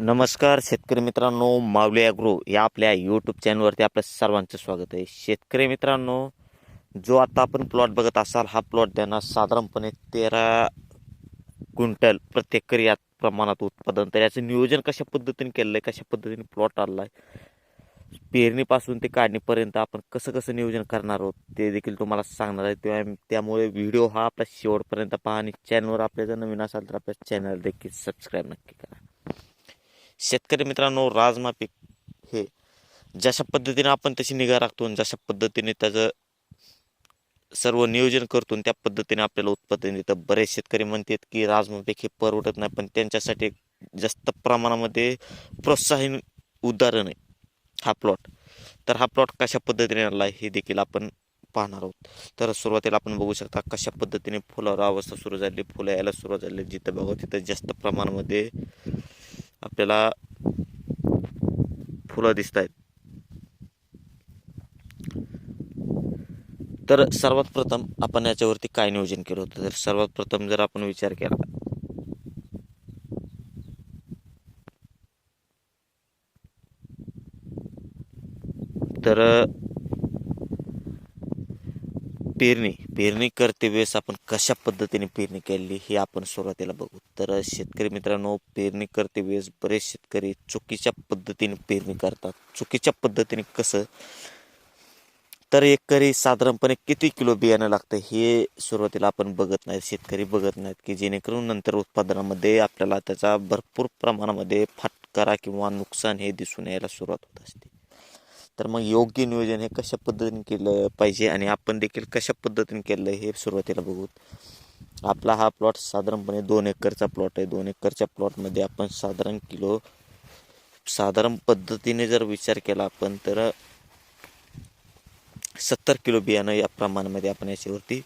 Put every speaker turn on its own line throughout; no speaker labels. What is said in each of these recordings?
नमस्कार शेतकरी मित्रांनो मावले अॅग्रो या आपल्या यूट्यूब चॅनलवरती आपल्या सर्वांचं स्वागत आहे. शेतकरी मित्रांनो जो आता आपण प्लॉट बघत असाल हा प्लॉट देणार साधारणपणे तेरा क्विंटल प्रत्येक या प्रमाणात उत्पादन. तर याचं नियोजन कशा पद्धतीने केलं आहे कशा पद्धतीने प्लॉट आला आहे पेरणीपासून ते काढणीपर्यंत आपण कसं कसं नियोजन करणार आहोत ते देखील तुम्हाला सांगणार आहे. तेव्हा त्यामुळे व्हिडिओ हा आपला शेवटपर्यंत पहा आणि चॅनलवर आपल्या जर नवीन असाल तर आपल्या चॅनल देखील सबस्क्राईब नक्की करा. शेतकरी मित्रांनो राजमा पीक हे जशा पद्धतीने आपण त्याची निगा राखतो आणि जशा पद्धतीने त्याचं सर्व नियोजन करतो त्या पद्धतीने आपल्याला उत्पादन देतं बरेच शेतकरी म्हणतात की राजमा पीक हे परवडत नाही पण त्यांच्यासाठी जास्त प्रमाणामध्ये प्रोत्साहन उदाहरण आहे हा प्लॉट तर हा प्लॉट कशा पद्धतीने आणला आहे हे देखील आपण पाहणार आहोत. तर सुरुवातीला आपण बघू शकता कशा पद्धतीने फुलावर अवस्था सुरू झाली फुलं यायला सुरुवात झाली. जिथं बघू तिथं जास्त प्रमाणामध्ये आपल्याला फुलं दिसत आहेत तर सर्वात प्रथम आपण याच्यावरती काय नियोजन केलं होतं? तर सर्वात प्रथम जर आपण विचार केला. तर पेरणी पेरणी करते वेळेस आपण कशा पद्धतीने पेरणी केली हे आपण सुरुवातीला बघू. तर शेतकरी मित्रांनो पेरणी करते वेळेस बरेच शेतकरी चुकीच्या पद्धतीने पेरणी करतात. चुकीच्या पद्धतीने कसं? तर एकरी साधारणपणे किती किलो बियाणं लागतं हे सुरुवातीला आपण बघत नाही शेतकरी बघत नाहीत की जेणेकरून नंतर उत्पादनामध्ये आपल्याला त्याचा भरपूर प्रमाणामध्ये फाटकारा किंवा नुकसान हे दिसून यायला सुरुवात होत असते. तर मग योग्य नियोजन हे कशा पद्धतीने केलं पाहिजे आणि आपण देखील कशा पद्धतीने केलं हे सुरुवातीला बघू. आपला हा प्लॉट साधारणपणे दोन एकरचा प्लॉट आहे. दोन एकरच्या प्लॉटमध्ये आपण साधारण किलो साधारण पद्धतीने जर विचार केला आपण तर सत्तर किलो बियाणं या प्रमाणामध्ये आपण याच्यावरती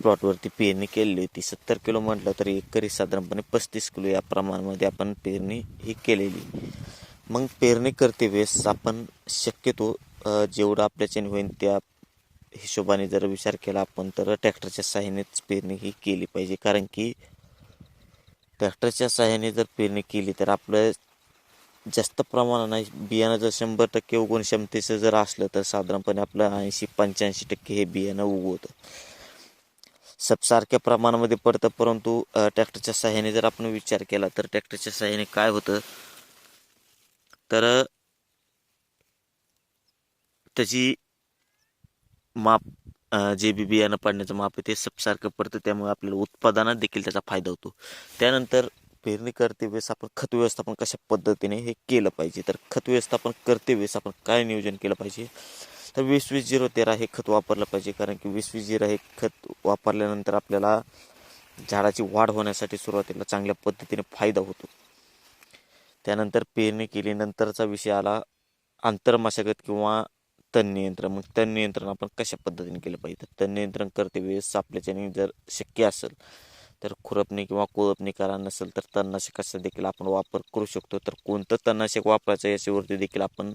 प्लॉटवरती पेरणी केलेली होती सत्तर किलो म्हटलं तर एकरी साधारणपणे पस्तीस किलो या प्रमाणामध्ये आपण पेरणी ही केलेली मग पेरणी करते वेळेस आपण शक्यतो जेवढं आपल्याच्याने होईल त्या हिशोबाने जर विचार केला आपण तर ट्रॅक्टरच्या सहाय्यानेच पेरणी ही केली पाहिजे. कारण की ट्रॅक्टरच्या सहाय्याने जर पेरणी केली तर आपलं जास्त प्रमाणात नाही बियाणं जर शंभर टक्के उगवण क्षमतेचं जर असलं तर साधारणपणे आपलं ऐंशी पंच्याऐंशी टक्के हे बियाणं उगवतं. सबसारख्या प्रमाणामध्ये पडतं परंतु ट्रॅक्टरच्या सहाय्याने जर आपण विचार केला तर ट्रॅक्टरच्या सहाय्याने काय होतं तर त्याची माप जे बी बियाणं पाडण्याचं माप आहे ते सबसारखं पडतं त्यामुळे आपल्याला उत्पादनात देखील त्याचा फायदा होतो. त्यानंतर पेरणी करते वेळेस आपण खत व्यवस्थापन कशा पद्धतीने हे केलं पाहिजे? तर खत व्यवस्थापन करते वेळेस आपण काय नियोजन केलं पाहिजे? तर वीस वीस झिरो तेरा हे खत वापरलं पाहिजे कारण की वीस वीस झिरो हे खत वापरल्यानंतर आपल्याला झाडाची वाढ होण्यासाठी सुरुवातीला चांगल्या पद्धतीने फायदा होतो. त्यानंतर पेरणी केल्यानंतरचा विषय आला आंतरमशागत किंवा तण नियंत्रण. मग तण नियंत्रण आपण कशा पद्धतीने केलं पाहिजे? तर तण नियंत्रण करते वेळेस सापल्याच्याने जर शक्य असेल तर खुरपणी किंवा कोळपणी करा नसेल तर तणनाशकाचा देखील आपण वापर करू शकतो. तर कोणतं तणनाशक वापरायचं याच्यावरती देखील आपण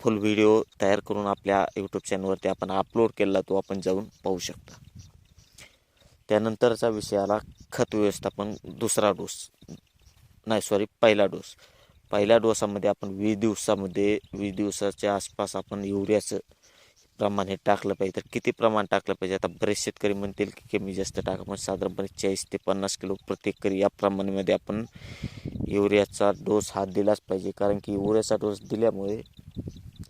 फुल व्हिडिओ तयार करून आपल्या यूट्यूब चॅनलवरती आपण अपलोड केला तो आपण जाऊन पाहू शकता. त्यानंतरचा विषय आला खत व्यवस्थापन दुसरा डोस नाही सॉरी पहिला डोस पहिल्या डोसामध्ये आपण वीस दिवसामध्ये वीस दिवसाच्या आसपास आपण युरियाचं प्रमाण हे टाकलं पाहिजे. तर किती प्रमाण टाकलं पाहिजे? आता बरेच शेतकरी म्हणतील की कमी जास्त टाका म्हणजे साधारणपणे चाळीस ते पन्नास किलो प्रत्येक करी या प्रमाणामध्ये आपण युरियाचा डोस हा दिलाच पाहिजे. कारण की युरियाचा डोस दिल्यामुळे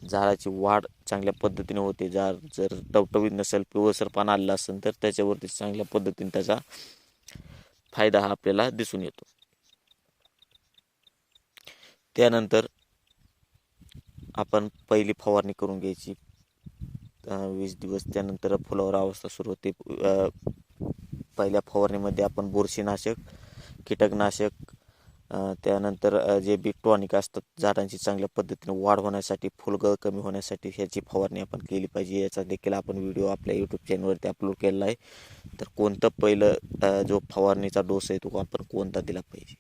झाडाची वाढ चांगल्या पद्धतीने होते. झाड जर टवटवीत नसेल पिवळसर पान आलेलं असेल तर त्याच्यावरती चांगल्या पद्धतीने त्याचा फायदा हा आपल्याला दिसून येतो. त्यानंतर आपण पहिली फवारणी करून घ्यायची. वीस दिवस त्यानंतर फुलावर अवस्था सुरू होते. पहिल्या फवारणीमध्ये आपण बुरशीनाशक कीटकनाशक त्यानंतर जे बी टॉनिक असतात झाडांची चांगल्या पद्धतीने वाढ होण्यासाठी फुलगळ कमी होण्यासाठी ह्याची फवारणी आपण केली पाहिजे. याचा देखील आपण व्हिडिओ आपल्या यूट्यूब चॅनलवरती अपलोड केलेला आहे. तर कोणतं पहिलं जो फवारणीचा डोस आहे तो आपण कोणता दिला पाहिजे?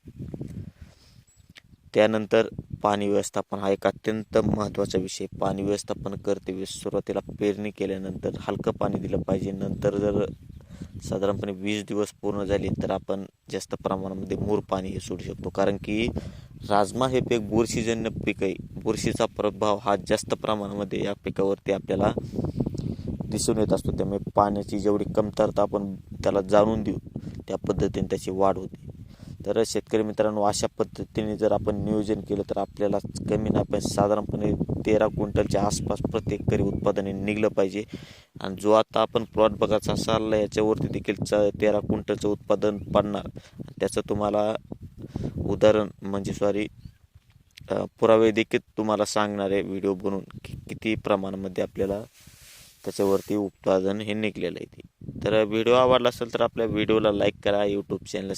त्यानंतर पाणी व्यवस्थापन हा एक अत्यंत महत्त्वाचा विषय. पाणी व्यवस्थापन करते वेळेस सुरुवातीला पेरणी केल्यानंतर हलकं पाणी दिलं पाहिजे. नंतर जर साधारणपणे वीस दिवस पूर्ण झाले तर आपण जास्त प्रमाणामध्ये मूर पाणी हे सोडू शकतो. कारण की राजमा हे पीक बुरशीजन्य पीक आहे. बुरशीचा प्रभाव हा जास्त प्रमाणामध्ये या पिकावरती आपल्याला दिसून येत असतो. त्यामुळे पाण्याची जेवढी कमतरता आपण त्याला जाणून देऊ त्या पद्धतीने त्याची वाढ होते. तर शेतकरी मित्रांनो अशा पद्धतीने जर आपण नियोजन केलं तर आपल्याला कमी ना पण साधारणपणे तेरा क्विंटलच्या आसपास प्रत्येक एकरी उत्पादने निघलं पाहिजे. आणि जो आता आपण प्लॉट बघायचा असाल याच्यावरती देखील च तेरा क्विंटलचं उत्पादन पडणार. त्याचं तुम्हाला उदाहरण म्हणजे सॉरी पुरावे देखील तुम्हाला सांगणार आहे व्हिडिओ बनवून की किती प्रमाणामध्ये आपल्याला त्याच्यावरती उत्पादन हे निघलेलं आहे ते. तर व्हिडिओ आवडला असेल तर आपल्या व्हिडिओला लाईक करा यूट्यूब चॅनल